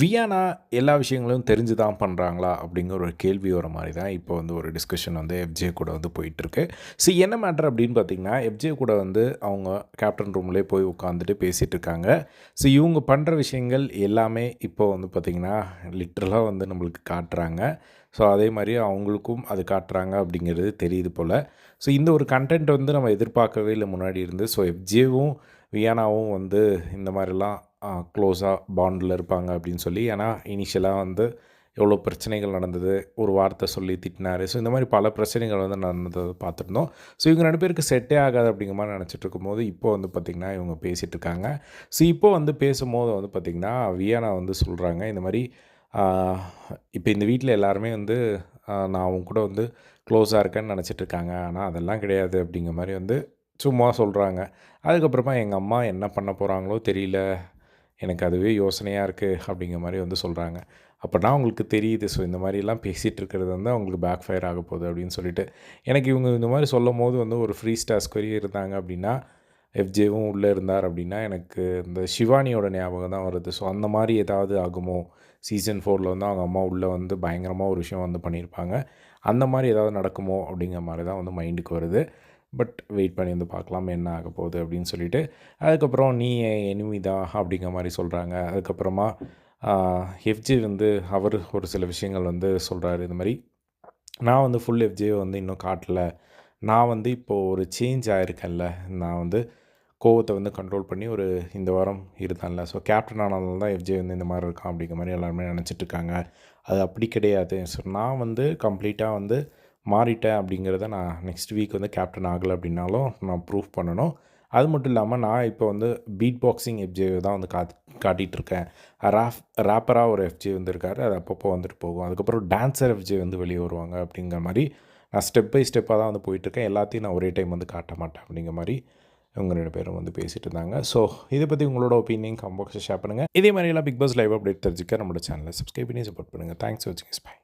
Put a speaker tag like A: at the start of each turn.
A: வியானா எல்லா விஷயங்களும் தெரிஞ்சு தான் பண்ணுறாங்களா அப்படிங்கிற ஒரு கேள்வி வர மாதிரி தான் இப்போ வந்து ஒரு டிஸ்கஷன் வந்து எஃப்ஜே கூட வந்து போயிட்டுருக்கு. ஸோ என்ன மேட்டர் அப்படின்னு பார்த்தீங்கன்னா எஃப்ஜே கூட வந்து அவங்க கேப்டன் ரூம்லேயே போய் உட்காந்துட்டு பேசிகிட்டு இருக்காங்க. ஸோ இவங்க பண்ணுற விஷயங்கள் எல்லாமே இப்போ வந்து பார்த்திங்கன்னா லிட்ரலாக வந்து நம்மளுக்கு காட்டுறாங்க. ஸோ அதே மாதிரி அவங்களுக்கும் அது காட்டுறாங்க அப்படிங்கிறது தெரியுது போல். ஸோ இந்த ஒரு கண்டென்ட் வந்து நம்ம எதிர்பார்க்கவே இல்லை முன்னாடி இருந்து. ஸோ எஃப்ஜேவும் வியானாவும் வந்து இந்த மாதிரிலாம் க்ளோஸாக பாண்டில் இருப்பாங்க அப்படின்னு சொல்லி. ஏன்னா இனிஷியலாக வந்து எவ்வளோ பிரச்சனைகள் நடந்தது ஒரு வார்த்தை சொல்லி திட்டினார். ஸோ இந்த மாதிரி பல பிரச்சனைகள் வந்து நடந்தது பார்த்துருந்தோம். ஸோ இவங்க ரெண்டு பேருக்கு செட்டே ஆகாது அப்படிங்கிற மாதிரி நினச்சிட்டு இருக்கும்போது இப்போ வந்து பார்த்திங்கன்னா இவங்க பேசிகிட்டு இருக்காங்க. ஸோ இப்போ வந்து பேசும்போது வந்து பார்த்திங்கன்னா வியானா வந்து சொல்கிறாங்க இந்த மாதிரி இப்போ இந்த வீட்டில் எல்லாருமே வந்து நான் அவங்க கூட வந்து க்ளோஸாக இருக்கேன்னு நினச்சிட்டு இருக்காங்க. ஆனால் அதெல்லாம் கிடையாது அப்படிங்கிற மாதிரி வந்து சும்மா சொல்கிறாங்க அதுக்கப்புறமா எங்கள் அம்மா என்ன பண்ண போகிறாங்களோ தெரியல. எனக்கு அதுவே யோசனையாக இருக்குது அப்படிங்கிற மாதிரி வந்து சொல்கிறாங்க அப்போனா அவங்களுக்கு தெரியுது. ஸோ இந்த மாதிரிலாம் பேசிகிட்டு இருக்கிறது வந்து அவங்களுக்கு பேக் ஃபயர் ஆக போகுது அப்படின்னு சொல்லிட்டு. எனக்கு இவங்க இந்த மாதிரி சொல்லும் போது வந்து ஒரு ஃப்ரீ ஸ்டாஸ்க் வரையும் இருந்தாங்க அப்படின்னா எஃப்ஜேவும் உள்ளே இருந்தார் அப்படின்னா எனக்கு இந்த சிவானியோட ஞாபகம் தான் வருது. ஸோ அந்த மாதிரி ஏதாவது ஆகுமோ? சீசன் ஃபோரில் வந்து அவங்க அம்மா உள்ளே வந்து பயங்கரமாக ஒரு விஷயம் வந்து பண்ணியிருப்பாங்க அந்த மாதிரி ஏதாவது நடக்குமோ? அப்படிங்கிற மாதிரி தான் வந்து மைண்டுக்கு வருது. பட் வெயிட் பண்ணி வந்து பார்க்கலாம் என்ன ஆக போகுது அப்படின்னு சொல்லிட்டு. அதுக்கப்புறம் நீ எனிமி தான் அப்படிங்கிற மாதிரி சொல்கிறாங்க அதுக்கப்புறமா எஃப்ஜே வந்து அவர் ஒரு சில விஷயங்கள் வந்து சொல்கிறாரு இந்த மாதிரி நான் வந்து ஃபுல் எஃப்ஜே வந்து இன்னும் காட்டலை. நான் வந்து இப்போது ஒரு சேஞ்ச் ஆகிருக்கேன்ல நான் வந்து கோவத்தை வந்து கண்ட்ரோல் பண்ணி ஒரு இந்த வாரம் இருந்தான்ல. ஸோ கேப்டன் ஆனாலும் தான் எஃப்ஜே வந்து இந்த மாதிரி இருக்கான் அப்படிங்கிற மாதிரி எல்லாருமே நினச்சிட்ருக்காங்க அது அப்படி கிடையாது. ஸோ நான் வந்து கம்ப்ளீட்டாக வந்து மாறிட்டேன் அப்படிங்கிறத நான் நெக்ஸ்ட் வீக் வந்து கேப்டன் ஆகலை அப்படின்னாலும் நான் ப்ரூஃப் பண்ணணும். அது மட்டும் இல்லாமல் நான் இப்போ வந்து பீட் பாக்ஸிங் எஃப்ஜே தான் வந்து காத் காட்டிகிட்ருக்கேன் ராஃப் ரேப்பராக ஒரு எஃப்ஜே வந்திருக்கார். அது அப்பப்போ வந்துட்டு போகும். அதுக்கப்புறம் டான்ஸர் எஃப்ஜே வந்து வெளியே வருவாங்க அப்படிங்கிற மாதிரி நான் ஸ்டெப் பை ஸ்டெப்பாக தான் வந்து போயிட்டுருக்கேன். எல்லாத்தையும் நான் ஒரே டைம் வந்து காட்ட மாட்டேன் அப்படிங்கிற மாதிரி இவங்க ரெண்டு பேரும் வந்து பேசிகிட்டு இருந்தாங்க. ஸோ இதை பற்றி உங்களோட ஒப்பீனியன் கம்பாக்ஸை ஷேர் பண்ணுங்கள் இதே மாதிரிலாம் பிக் பாஸ் லைவ் அப்டேட் தெரிஞ்சுக்க நம்மளோட சேனலை சப்ஸ்கிரைப் பண்ணி சப்போர்ட் பண்ணுங்கள் தேங்க்ஸ் வாட்சிங் பை